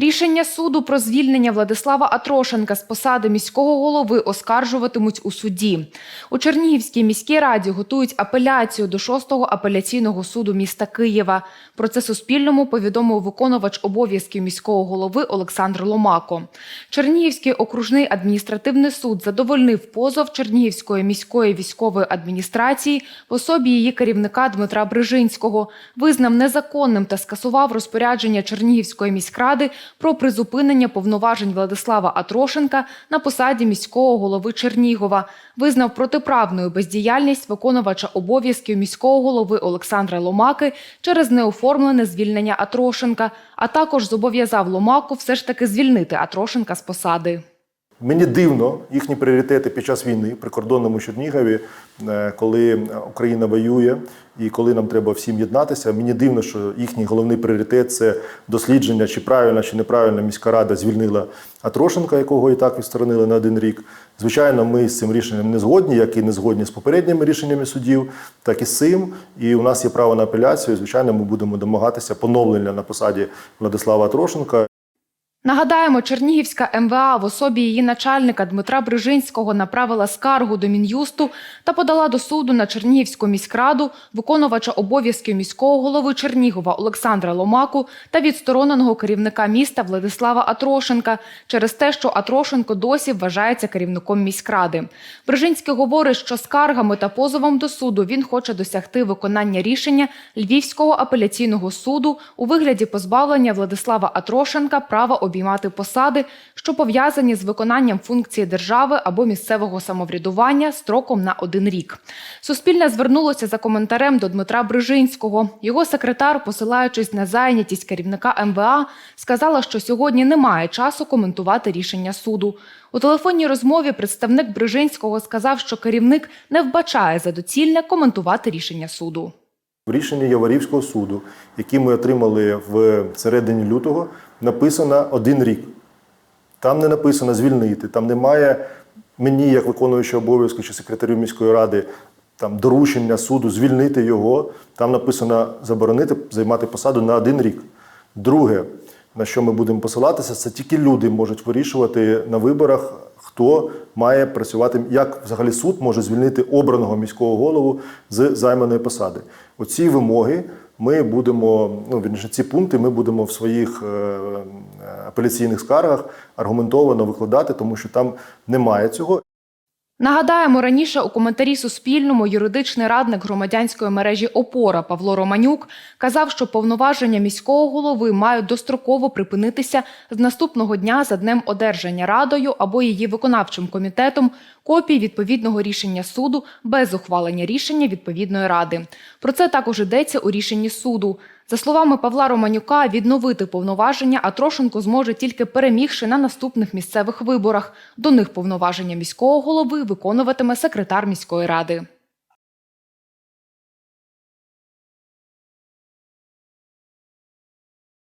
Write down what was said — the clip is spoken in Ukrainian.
Рішення суду про звільнення Владислава Атрошенка з посади міського голови оскаржуватимуть у суді. У Чернігівській міській раді готують апеляцію до 6-го апеляційного суду міста Києва. Про це Суспільному повідомив виконувач обов'язків міського голови Олександр Ломако. Чернігівський окружний адміністративний суд задовольнив позов Чернігівської міської військової адміністрації в особі її керівника Дмитра Брижинського, визнав незаконним та скасував розпорядження Чернігівської міськради про призупинення повноважень Владислава Атрошенка на посаді міського голови Чернігова, визнав протиправною бездіяльність виконувача обов'язків міського голови Олександра Ломаки через неоформлене звільнення Атрошенка, а також зобов'язав Ломаку все ж таки звільнити Атрошенка з посади. Мені дивно їхні пріоритети під час війни при кордонному Чернігові, е, коли Україна воює і коли нам треба всім єднатися. Мені дивно, що їхній головний пріоритет це дослідження, чи правильно чи неправильно міська рада звільнила Атрошенка, якого і так відсторонили на один рік. Звичайно, ми з цим рішенням не згодні, як і не згодні з попередніми рішеннями судів, так і з цим. І у нас є право на апеляцію. Звичайно, ми будемо домагатися поновлення на посаді Владислава Атрошенка. Нагадаємо, Чернігівська МВА в особі її начальника Дмитра Брижинського направила скаргу до Мін'юсту та подала до суду на Чернігівську міськраду виконувача обов'язків міського голови Чернігова Олександра Ломаку та відстороненого керівника міста Владислава Атрошенка через те, що Атрошенко досі вважається керівником міськради. Брижинський говорить, що скаргами та позовом до суду він хоче досягти виконання рішення Львівського апеляційного суду у вигляді позбавлення Владислава Атрошенка права обіймати посади, що пов'язані з виконанням функції держави або місцевого самоврядування строком на один рік. Суспільне звернулося за коментарем до Дмитра Брижинського. Його секретар, посилаючись на зайнятість керівника МВА, сказала, що сьогодні немає часу коментувати рішення суду. У телефонній розмові представник Брижинського сказав, що керівник не вбачає за доцільне коментувати рішення суду. В рішенні Яворівського суду, які ми отримали в середині лютого, написано один рік. Там не написано звільнити, там немає мені, як виконуючого обов'язку чи секретарю міської ради, там доручення суду звільнити його. Там написано заборонити займати посаду на один рік. Друге, на що ми будемо посилатися, це тільки люди можуть вирішувати на виборах, хто має працювати, як взагалі суд може звільнити обраного міського голову з займаної посади. Оці вимоги ми будемо, ну вірніше, ці пункти ми будемо в своїх е, апеляційних скаргах аргументовано викладати, тому що там немає цього. Нагадаємо, раніше у коментарі Суспільному юридичний радник громадянської мережі Опора Павло Романюк казав, що повноваження міського голови мають достроково припинитися з наступного дня за днем одержання радою або її виконавчим комітетом копії відповідного рішення суду без ухвалення рішення відповідної ради. Про це також йдеться у рішенні суду. За словами Павла Романюка, відновити повноваження Атрошенко зможе тільки перемігши на наступних місцевих виборах. До них повноваження міського голови виконуватиме секретар міської ради.